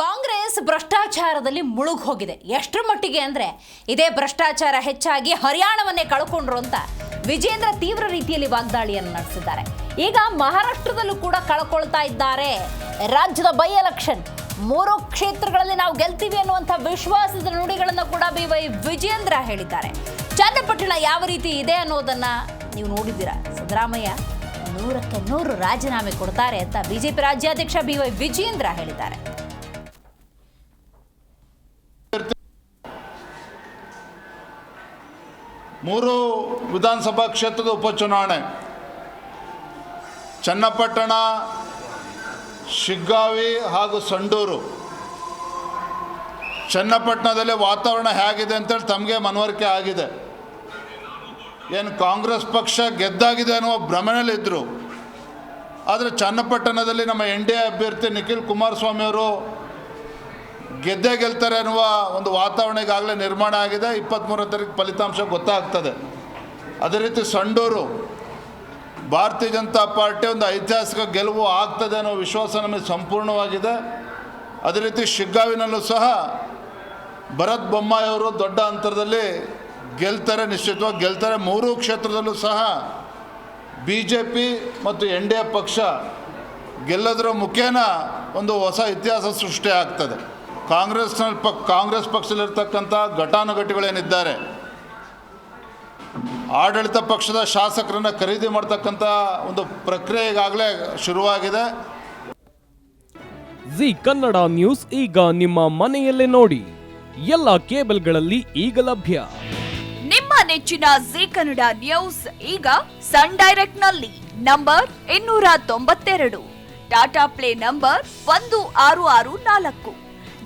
ಕಾಂಗ್ರೆಸ್ ಭ್ರಷ್ಟಾಚಾರದಲ್ಲಿ ಮುಳುಗ್ ಹೋಗಿದೆ. ಎಷ್ಟರ ಮಟ್ಟಿಗೆ ಅಂದ್ರೆ ಇದೇ ಭ್ರಷ್ಟಾಚಾರ ಹೆಚ್ಚಾಗಿ ಹರಿಯಾಣವನ್ನೇ ಕಳ್ಕೊಂಡ್ರು ಅಂತ ವಿಜೇಂದ್ರ ತೀವ್ರ ರೀತಿಯಲ್ಲಿ ವಾಗ್ದಾಳಿಯನ್ನು ನಡೆಸಿದ್ದಾರೆ. ಈಗ ಮಹಾರಾಷ್ಟ್ರದಲ್ಲೂ ಕೂಡ ಕಳ್ಕೊಳ್ತಾ ಇದ್ದಾರೆ. ರಾಜ್ಯದ ಬೈ ಎಲೆಕ್ಷನ್. ಮೂರು ಕ್ಷೇತ್ರಗಳಲ್ಲಿ ನಾವು ಗೆಲ್ತೀವಿ ಅನ್ನುವಂಥ ವಿಶ್ವಾಸದ ನುಡಿಗಳನ್ನು ಕೂಡ ಬಿ ವೈ ವಿಜೇಂದ್ರ ಹೇಳಿದ್ದಾರೆ. ಚನ್ನಪಟ್ಟಣ ಯಾವ ರೀತಿ ಇದೆ ಅನ್ನೋದನ್ನ ನೀವು ನೋಡಿದ್ದೀರಾ? ಸಿದ್ದರಾಮಯ್ಯ ನೂರಕ್ಕೆ ನೂರು ರಾಜೀನಾಮೆ ಕೊಡ್ತಾರೆ ಅಂತ ಬಿಜೆಪಿ ರಾಜ್ಯಾಧ್ಯಕ್ಷ ಬಿ ವೈ ವಿಜೇಂದ್ರ ಹೇಳಿದ್ದಾರೆ. ಮೂರು ವಿಧಾನಸಭಾ ಕ್ಷೇತ್ರದ ಉಪಚುನಾವಣೆ. ಚನ್ನಪಟ್ಟಣ, ಶಿಗ್ಗಾವಿ ಹಾಗೂ ಸಂಡೂರು. ಚನ್ನಪಟ್ಟಣದಲ್ಲಿ ವಾತಾವರಣ ಹೇಗಿದೆ ಅಂತೇಳಿ ತಮಗೆ ಮನವರಿಕೆ ಆಗಿದೆ. ಏನು ಕಾಂಗ್ರೆಸ್ ಪಕ್ಷ ಗೆದ್ದಾಗಿದೆ ಅನ್ನುವ ಭ್ರಮಣಲ್ಲಿದ್ದರು ಆದರೆ ಚನ್ನಪಟ್ಟಣದಲ್ಲಿ ನಮ್ಮ ಎನ್ ಡಿ ಎ ಅಭ್ಯರ್ಥಿ ನಿಖಿಲ್ ಕುಮಾರಸ್ವಾಮಿ ಅವರು ಗೆದ್ದೇ ಗೆಲ್ತಾರೆ ಅನ್ನುವ ಒಂದು ವಾತಾವರಣ ಈಗಾಗಲೇ ನಿರ್ಮಾಣ ಆಗಿದೆ. ಇಪ್ಪತ್ತ್ಮೂರನೇ ತಾರೀಕು ಫಲಿತಾಂಶ ಗೊತ್ತಾಗ್ತದೆ. ಅದೇ ರೀತಿ ಸಂಡೂರು, ಭಾರತೀಯ ಜನತಾ ಪಾರ್ಟಿ ಒಂದು ಐತಿಹಾಸಿಕ ಗೆಲುವು ಆಗ್ತದೆ ಅನ್ನೋ ವಿಶ್ವಾಸ ನಮಗೆ ಸಂಪೂರ್ಣವಾಗಿದೆ. ಅದೇ ರೀತಿ ಶಿಗ್ಗಾವಿನಲ್ಲೂ ಸಹ ಭರತ್ ಬೊಮ್ಮಾಯಿ ಅವರು ದೊಡ್ಡ ಅಂತರದಲ್ಲಿ ಗೆಲ್ತಾರೆ, ನಿಶ್ಚಿತವಾಗಿ ಗೆಲ್ತಾರೆ. ಮೂರೂ ಕ್ಷೇತ್ರದಲ್ಲೂ ಸಹ ಬಿ ಜೆ ಪಿ ಮತ್ತು ಎನ್ ಡಿ ಎ ಪಕ್ಷ ಗೆಲ್ಲದರ ಮುಖೇನ ಒಂದು ಹೊಸ ಇತಿಹಾಸ ಸೃಷ್ಟಿ ಆಗ್ತದೆ. ಕಾಂಗ್ರೆಸ್ನಲ್ಲಿ ಪ ಕಾಂಗ್ರೆಸ್ ಪಕ್ಷದಲ್ಲಿರ್ತಕ್ಕಂಥ ಘಟಾನುಘಟಿಗಳೇನಿದ್ದಾರೆ ಆಡಳಿತ ಪಕ್ಷದ ಶಾಸಕರನ್ನು ಖರೀದಿ ಮಾಡ್ತಕ್ಕಂಥ ಒಂದು ಪ್ರಕ್ರಿಯೆ ಈಗಾಗಲೇ ಶುರುವಾಗಿದೆ. ಜಿ ಕನ್ನಡ ನ್ಯೂಸ್ ಈಗ ನಿಮ್ಮ ಮನೆಯಲ್ಲೇ ನೋಡಿ ಎಲ್ಲ ಕೇಬಲ್ಗಳಲ್ಲಿ ಈಗ ಲಭ್ಯ. ನಿಮ್ಮ ನೆಚ್ಚಿನ ಜಿ ಕನ್ನಡ ನ್ಯೂಸ್ ಈಗ ಸನ್ ಡೈರೆಕ್ಟ್ನಲ್ಲಿ ನಂಬರ್ ಇನ್ನೂರ ತೊಂಬತ್ತೆರಡು. ಟಾಟಾ ಪ್ಲೇ ನಂಬರ್ ಒಂದು ಆರು ಆರು ನಾಲ್ಕು.